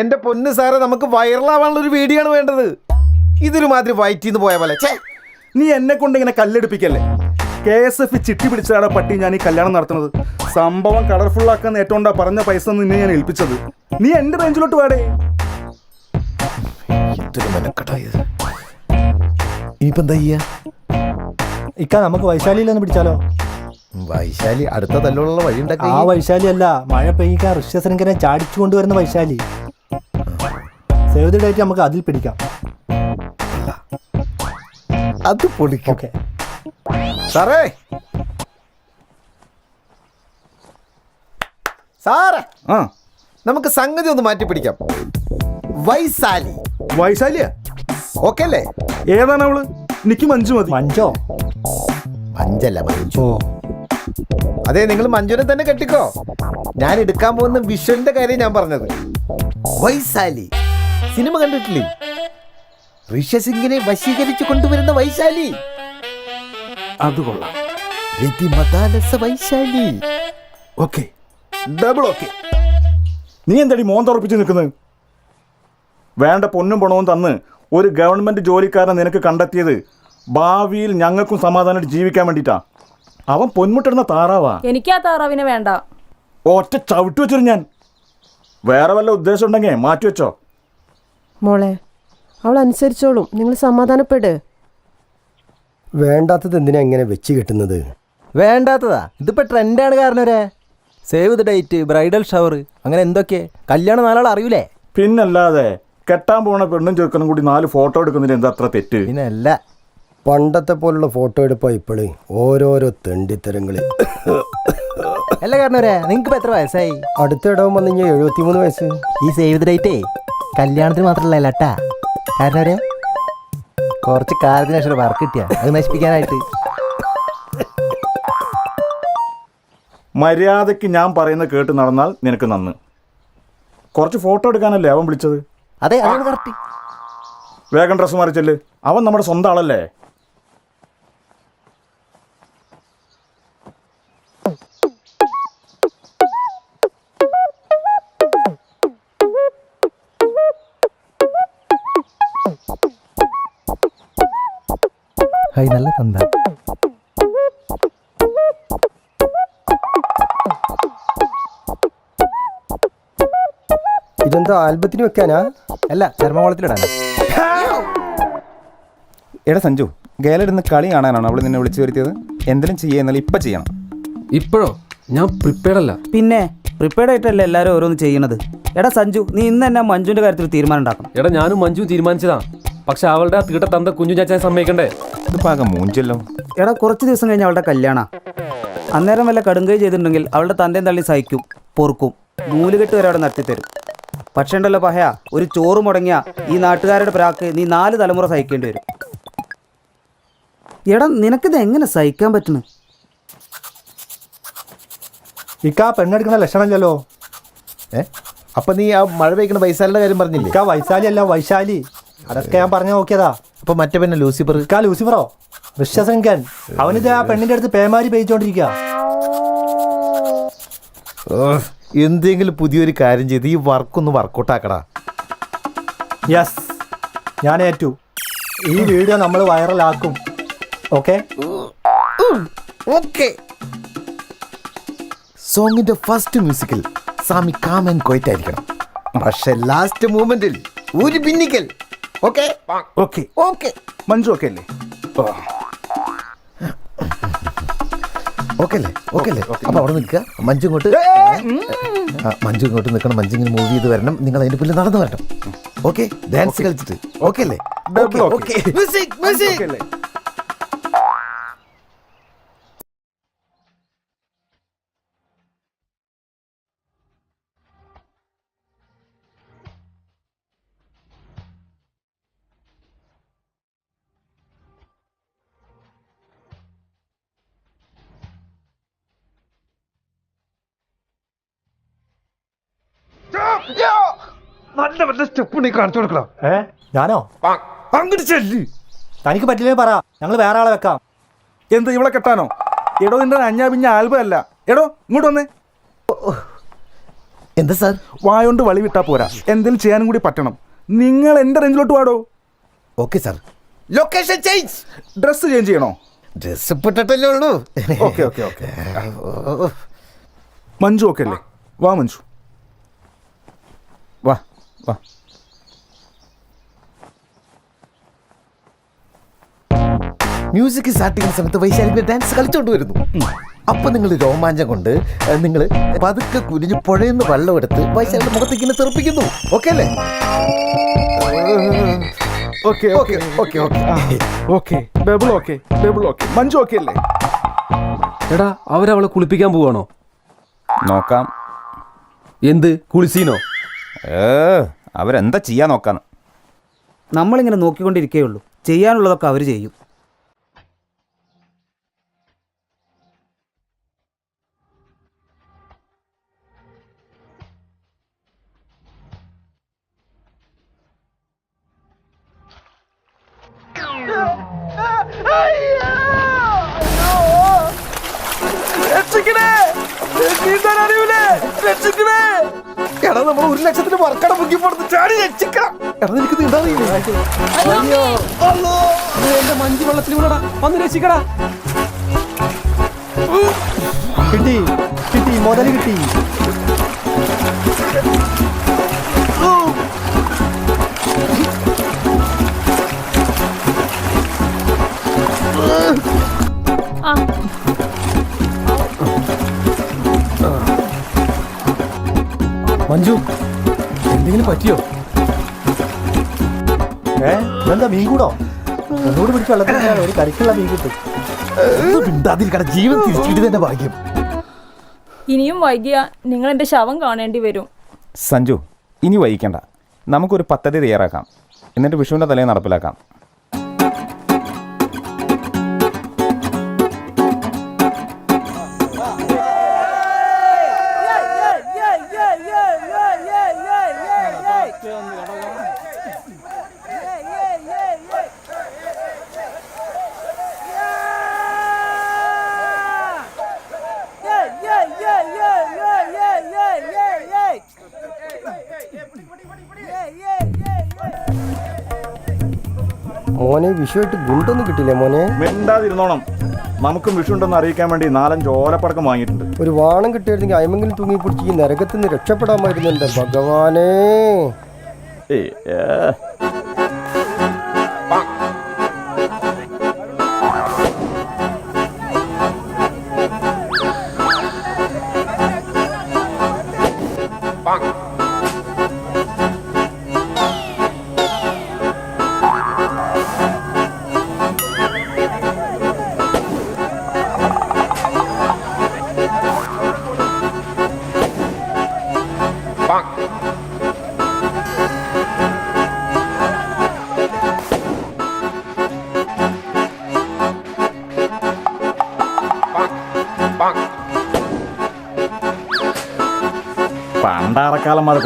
എന്റെ പൊന്ന് സാറെ നമുക്ക് വൈറലാവാനുള്ള ഒരു വീഡിയോ ആണ് വേണ്ടത്. ഇതൊരു മാതിരി വയറ്റിന്ന് പോയ പോലെ. ചേ നീ എന്നെ കൊണ്ട് ഇങ്ങനെ കല്ലെടുപ്പിക്കല്ലേ? കെ എസ് എഫ് ചിട്ടി പിടിച്ചാണ് പട്ടി ഞാൻ ഈ കല്യാണം നടത്തുന്നത്. സംഭവം കളർഫുൾ ആക്കാൻ ഏറ്റവും പറഞ്ഞ പൈസ നിന്നെ ഞാൻ ഏൽപ്പിച്ചത്. നീ എന്റെ റേഞ്ചിലോട്ട് വേടേ. ഇനിയിപ്പോ എന്താ ചെയ്യാ? ഇക്ക നമുക്ക് വൈശാലിയിലൊന്ന് പിടിച്ചാലോ? വൈശാലി അടുത്ത തല്ലുള്ള വഴി ഉണ്ടാക്കി ആ വൈശാലി അല്ല മഴ പെയ്യിക്കാൻ ഋഷ്യശൃംഖനെ ചാടിച്ചു കൊണ്ടുവരുന്ന വൈശാലി. സേവ് ദി ഡേറ്റ് നമുക്ക് അതിൽ പിടിക്കാം. അത് പൊളിക്കും. ഓക്കെ സാറേ. സാറേ. ആ. നമുക്ക് സംഗതി ഒന്ന് മാറ്റി പിടിക്കാം. വൈശാലി. വൈശാലിയാ? ഓക്കെ അല്ലേ? ഏതാണ് അവൾ? എനിക്ക് മഞ്ജു മതി. മഞ്ചോ മഞ്ചല്ല മഞ്ചു അതെ നിങ്ങൾ മഞ്ജുനെ തന്നെ കെട്ടിക്കോ. ഞാൻ എടുക്കാൻ പോകുന്ന വിഷുവിന്റെ കാര്യം ഞാൻ പറഞ്ഞത്. വൈശാലി. സിനിമ കണ്ടിട്ടില്ലേ? ഋഷ്യസിംഗിനെ വശീകരിച്ചു കൊണ്ടുവരുന്ന വൈശാലി. അത് കൊള്ളാം. രതിമതാലസ വൈശാലി. ഓക്കെ. ഡബിൾ ഓക്കെ നീ എന്താടി മോൻ തുറപ്പിച്ച് നിൽക്കുന്നത്? വേണ്ട പൊന്നും പണവും തന്ന് ഒരു ഗവൺമെന്റ് ജോലിക്കാരനെ നിനക്ക് കണ്ടെത്തിയത് ഭാവിയിൽ ഞങ്ങൾക്കും സമാധാനമായിട്ട് ജീവിക്കാൻ വേണ്ടിയിട്ടാ. അവൻ പൊന്മുട്ടിടുന്ന താറാവാ. എനിക്ക് ആ താറാവിനെ വേണ്ട. ഒറ്റ ചവിട്ടു വെച്ചിരു ഞാൻ. വേറെ വല്ല ഉദ്ദേശം ഉണ്ടെങ്കിൽ മാറ്റി വെച്ചോ. മോളെ അവൾ അനുസരിച്ചോളും. നിങ്ങൾ സമാധാനപ്പെട്. വേണ്ടാത്തത് എന്തിനാ ഇങ്ങനെ വെച്ച് കിട്ടുന്നത്? വേണ്ടാത്തതാ. ഇതിപ്പോ ട്രെൻഡാണ് കാരണവരെ save the date bridal shower അങ്ങനെ എന്തൊക്കെ? കല്യാണം നാലാൾ അറിയൂലേ? പിന്നല്ലാതെ കെട്ടാൻ പോണ പെണ്ണും ചെറുക്കനും കൂടി നാല് ഫോട്ടോ എടുക്കുന്നതിന് എന്താ അത്ര തെറ്റ്? പിന്നല്ല. പണ്ടത്തെ പോലുള്ള ഫോട്ടോ എടുപ്പാ ഇപ്പോഴേ ഓരോരോ തെണ്ടിത്തരങ്ങൾ. അല്ല കാരണവരെ നിങ്ങൾക്ക് ഇപ്പൊ എത്ര വയസ്സായി? അടുത്ത ഇടവും വന്നു കഴിഞ്ഞാൽ എഴുപത്തിമൂന്ന് വയസ്സ്. ഈ സേവ് ദ ഡേറ്റേ കല്യാണത്തിന് മാത്രമല്ല ലട്ടാ. കാരണവരെ കുറച്ച് കാലത്തിന് ശേഷം വർക്ക് കിട്ടിയ. അത് നശിപ്പിക്കാനായിട്ട്. മര്യാദയ്ക്ക് ഞാൻ പറയുന്നത് കേട്ട് നടന്നാൽ നിനക്ക് നന്ന്. കുറച്ച് ഫോട്ടോ എടുക്കാനല്ലേ അവൻ വിളിച്ചത്? അതെ അതാണ് കറക്റ്റ് വേഗം ഡ്രസ്സ് മറിച്ചല്ലേ. അവൻ നമ്മുടെ സ്വന്തം ആളല്ലേ? ഹൈ നല്ല തന്ത. ഇതെന്തോ ആൽബത്തിന് വെക്കാനാ? അല്ല ചർമ്മകോളത്തിലിടാനാ എടാ സഞ്ജു ഗേലിടുന്ന കളി കാണാനാണ് അവൾ നിന്നെ വിളിച്ചു വരുത്തിയത്? എന്തെങ്കിലും ചെയ്യുന്നാൽ ഇപ്പം ചെയ്യണം. ഇപ്പോഴോ? ഞാൻ പ്രിപ്പയർഡ് അല്ല. പിന്നെ പ്രിപ്പയർഡ് ആയിട്ടല്ലേ എല്ലാവരും ഓരോന്ന് ചെയ്യണത്? എടാ സഞ്ജു നീ ഇന്ന് തന്നെ മഞ്ജുവിന്റെ കാര്യത്തിൽ തീരുമാനം ഉണ്ടാക്കണം. എടാ ഞാനും മഞ്ജു തീരുമാനിച്ചതാ. പക്ഷെ അവളുടെ ആ തീട്ട തന്ത കുഞ്ഞു ചാച്ചാൻ സമ്മതിക്കണ്ടേ? ഇത് പാകം മൂഞ്ചല്ലോ. എടാ കുറച്ച് ദിവസം കഴിഞ്ഞ് അവളുടെ കല്യാണ. അന്നേരം വല്ല കടുങ്കൈ ചെയ്തിട്ടുണ്ടെങ്കിൽ അവളുടെ തന്തയും തള്ളി സഹിക്കും പൊറുക്കും നൂലുകെട്ട് വരെ അവിടെ നടത്തിത്തരും. പക്ഷേ ഉണ്ടല്ലോ പഹയ ഒരു ചോറ് മുടങ്ങിയ ഈ നാട്ടുകാരുടെ പ്രാക്ക് നീ നാല് തലമുറ സഹിക്കേണ്ടി വരും. എടാ നിനക്കിത് എങ്ങനെ സഹിക്കാൻ പറ്റുന്നു? ഇക്കാ പെണ്ണെടുക്കുന്ന ലക്ഷണമില്ലല്ലോ ഏ? അപ്പൊ നീ ആ മഴ പെയ്ക്കുന്ന വൈശാലിയുടെ കാര്യം പറഞ്ഞില്ലേ? ഇക്കാ വൈശാലി അല്ല വൈശാലി. അതൊക്കെ ഞാൻ പറഞ്ഞു നോക്കിയതാ. അപ്പൊ മറ്റേ പിന്നെ ലൂസിഫർ കാ ലൂസിഫറോ? വിശ്വസംഖ്യൻ അവനിത് ആ പെണ്ണിന്റെ അടുത്ത് പേമാരി പേയിച്ചോണ്ടിരിക്കുക എന്തെങ്കിലും പുതിയൊരു കാര്യം ചെയ്ത് ഈ വർക്കൊന്ന് വർക്കൗട്ട് ആക്കടാ യെസ് ഞാൻ ഏറ്റു. ഈ വീഡിയോ നമ്മൾ വൈറലാക്കും. ഓക്കെ ഓക്കെ സോങ്ങിന്റെ ഫസ്റ്റ് മ്യൂസിക്കിൽ സാമി കാമൻ ആയിരിക്കണം പക്ഷെ ലാസ്റ്റ് മൂമെന്റിൽ ഒരു ഭിന്നിക്കൽ. Okay? Okay. Okay. Manju okay അല്ലേ? ഓക്കെ അല്ലേ? ഓക്കെ അല്ലേ? അപ്പൊ അവിടെ നിൽക്കുക. മഞ്ജു ഇങ്ങോട്ട്. ആ, മഞ്ജു ഇങ്ങോട്ട് നിൽക്കണം. മഞ്ജു ഇങ്ങനെ മൂവ് ചെയ്ത് വരണം. നിങ്ങൾ അതിന്റെ പിന്നിൽ നടന്നു വരണം. ഓക്കെ? ഡാൻസ് കളിച്ചിട്ട്. ഓക്കെ. അല്ലേ? Double okay. Okay. Music music നല്ല നല്ല സ്റ്റെപ്പ് നീ കാണിച്ചു കൊടുക്കണം. ഏ? ഞാനോ? അങ്ങോട്ട് ചെല്ലി. തനിക്ക് പറ്റില്ലേ പറ. ഞങ്ങൾ വേറെ ആളെ വെക്കാം. എന്ത് ഇവളെ കെട്ടാനോ? എടോ നിന്റെ അഞ്ഞാ പിഞ്ഞ ആൽബം അല്ല. എടോ ഇങ്ങോട്ട് വന്നേ. എന്താ സാർ? വായോണ്ട് വളി വിട്ടാ പോരാ. എന്തെങ്കിലും ചെയ്യാനും കൂടി പറ്റണം. നിങ്ങൾ എന്റെ റേഞ്ചിലോട്ട് വാടോ. Okay sir. Location change dress change ചെയ്യണോ? ഡ്രസ്സ് ഇട്ടിട്ടല്ലേ ഉള്ളൂ. Okay okay okay Manju okay അല്ലേ? വാ മഞ്ജു. വാ. മ്യൂസിക് സ്റ്റാർട്ട് ചെയ്യുന്ന സമയത്ത് വൈശാലിന്റെ ഡാൻസ് കളിച്ചോണ്ട് വരുന്നു. അപ്പൊ നിങ്ങൾ രോമാഞ്ചം കൊണ്ട് നിങ്ങൾ പതുക്കെ കുനിഞ്ഞ് പുഴയെന്ന് വെള്ളം എടുത്ത് വൈശാലിന്റെ മുഖത്തേക്ക് ഇങ്ങനെ തെറിപ്പിക്കുന്നു. ഓക്കെ അല്ലേ? Okay okay okay okay okay bubble okay bubble okay Manju okay അല്ലേ? എടാ അവരവളെ കുളിപ്പിക്കാൻ പോവാണോ? നോക്കാം. എന്ത്? കുളിസീനോ? ഏ അവരെന്താ ചെയ്യാൻ നോക്കാന്ന്? നമ്മളിങ്ങനെ നോക്കിക്കൊണ്ടിരിക്കേയുള്ളൂ. ചെയ്യാനുള്ളതൊക്കെ അവർ ചെയ്യും. എടാ നമ്മൾ ഒരു ലക്ഷത്തിന് വർക്കട മുക്കി കൊടുത്ത് ചാടി രക്ഷിക്കണം. എടാ നിനക്ക് എന്റെ മഞ്ചു വെള്ളത്തിൽ വീണടാ വന്ന് രക്ഷിക്കടാ. കിട്ടി കിട്ടി മുതൽ കിട്ടി. മഞ്ജു എന്തെങ്കിലും പറ്റിയോ? ഏ എന്താ മീൻ കൂടോ? ഒന്നുകൂടി പിടിച്ച് വെള്ളത്തിൽ ഒരു കരിക്കുള്ള മീൻ കിട്ടും. മിണ്ടാതിരിക്കട ജീവൻ തിരിച്ചിട്ട് തന്നെ ഭാഗ്യം. ഇനിയും വൈകിയ നിങ്ങൾ എന്റെ ശവം കാണേണ്ടി വരും. സഞ്ജു ഇനി വൈകിക്കണ്ട. നമുക്കൊരു പദ്ധതി തയ്യാറാക്കാം. എന്നിട്ട് വിഷുവിന്റെ തലയിൽ നടപ്പിലാക്കാം. മോനെ വിഷുവായിട്ട് ഗുണ്ടൊന്നും കിട്ടില്ലേ മോനെ? മിണ്ടാതിരുന്നോണം. നമുക്കും വിഷു ഉണ്ടെന്ന് അറിയിക്കാൻ വേണ്ടി നാലഞ്ച് ഓലപ്പടക്കം വാങ്ങിയിട്ടുണ്ട്. ഒരു വാണം കിട്ടിയിരുന്നെങ്കിൽ അയമെങ്കിലും തൂങ്ങി പിടിച്ച് ഈ നരകത്തിൽ നിന്ന് രക്ഷപ്പെടാമായിരുന്നു എന്റെ ഭഗവാനേ. ഏ. പണ്ടാറക്കാലം മഴ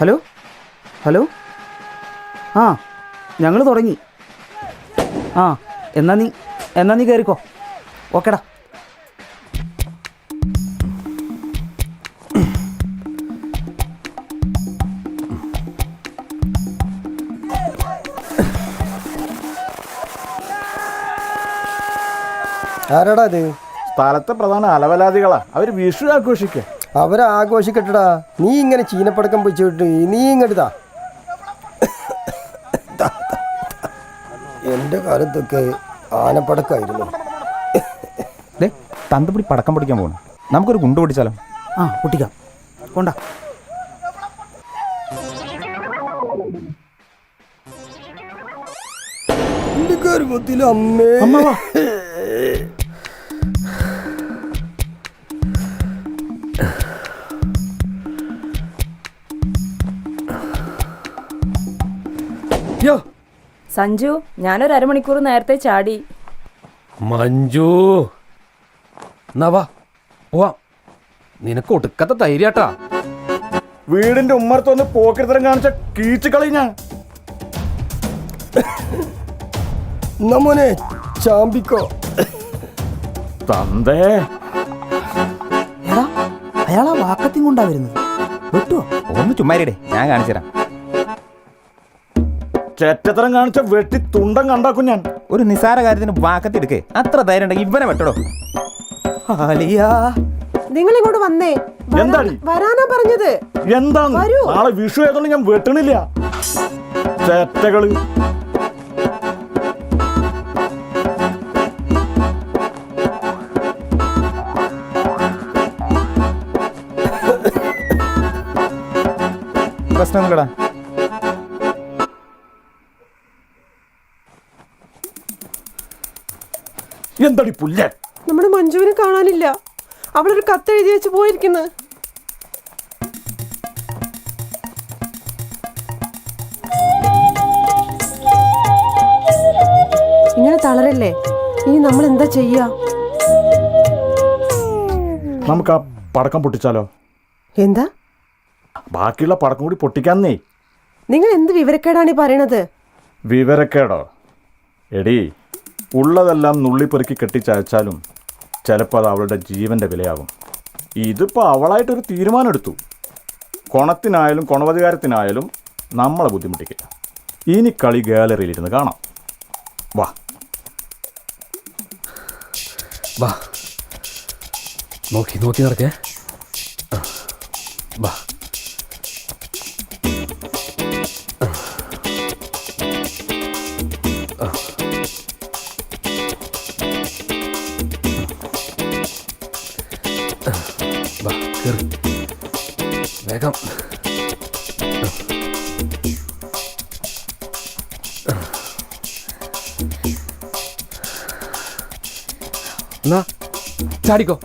ഹലോ? ഹലോ? ആ ഞങ്ങൾ തുടങ്ങി. ആ എന്നാ നീ എന്നാ നീ കയറിക്കോ ഓക്കേടാ. ആരാടാ അത് സ്ഥലത്തെ പ്രധാന അലവലാദികളാ. അവർ വിഷു ആഘോഷിക്കുക അവരെ ആഘോഷിക്കട്ടടാ. നീ ഇങ്ങനെ ചീനപ്പടക്കം വെച്ചിട്ട് നീ ഇങ്ങോട്ടാ എന്റെ കാലത്തൊക്കെ ആനപ്പടക്കായിരുന്നു. ദേ തന്തപ്പിടി പടക്കം പിടിക്കാൻ പോകണം നമുക്കൊരു ഗുണ്ട് പൊടിച്ചാലോ? ആ പൊട്ടിക്കാം. കൊണ്ടാ. ഗർഭത്തിൽ അമ്മേ സഞ്ജു ഞാനൊരു അരമണിക്കൂർ നേരത്തെ ചാടി. മഞ്ജു! നവാ പോവാം. നിനക്ക് ഒടുക്കത്തെ ധൈര്യാട്ടാ. വീടിന്റെ ഉമ്മർത്തൊന്ന് പോക്കിരിത്തരം കാണിച്ച കീച്ചു കളി ഞാൻ നമ്മനെ ചാമ്പിക്കോ. തന്തേ. എടാ അയാൾ ആ വാക്കത്തിയും കൊണ്ടാ വരുന്നത്. വെട്ടുവോ? ഒന്ന് ചുമ്മാരിടെ ഞാൻ കാണിച്ചു തരാം ചെറ്റത്തരം കാണിച്ച വെട്ടി തുണ്ടം കണ്ടാക്കും ഞാൻ ഒരു നിസാര കാര്യത്തിന് വാക്കത്തെടുക്കേ. അത്ര ധൈര്യം ഉണ്ടെങ്കിൽ ഇവനെ വെട്ടടോ. അളിയാ നിങ്ങൾ ഇങ്ങോട്ട് വന്നേ. വരാ-? വരാനാ പറഞ്ഞത്. എന്താണ്? വരൂ. നാളെ വിഷു ആയതുകൊണ്ട് ഞാൻ വെട്ടണില്ല. ചേറ്റകൾ പ്രശ്നമൊന്നുമില്ലടാ എന്തടി പുല്ലേ നമ്മുടെ മഞ്ജുവിനെ കാണാനില്ല. അവളൊരു കത്ത് എഴുതി വെച്ച് പോയിരിക്കുന്നു. ഇങ്ങനെ തളരല്ലേ? ഇനി നമ്മൾ എന്താ ചെയ്യാ? നമുക്ക് ആ പടക്കം പൊട്ടിച്ചാലോ? എന്താ? ബാക്കിയുള്ള പടക്കം കൂടി പൊട്ടിക്കാന്നേ. നിങ്ങൾ എന്ത് വിവരക്കേടാണ് ഈ പറയണത്? വിവരക്കേടോ? എടി ഉള്ളതെല്ലാം നുള്ളിപ്പെറുക്കി കെട്ടിച്ചയച്ചാലും ചിലപ്പോൾ അത് അവളുടെ ജീവന്റെ വിലയാകും ഇതിപ്പോൾ അവളായിട്ടൊരു തീരുമാനം എടുത്തു കൊണത്തിനായാലും കൊണവധികാരത്തിനായാലും നമ്മളെ ബുദ്ധിമുട്ടിക്കില്ല. ഇനി കളി ഗാലറിയിലിരുന്ന് കാണാം. വാ. വാ. നോക്കി നോക്കി നടക്കേ. വാ. ആ. വാ കേറ് വേഗം എന്നാ ചാടിക്കോ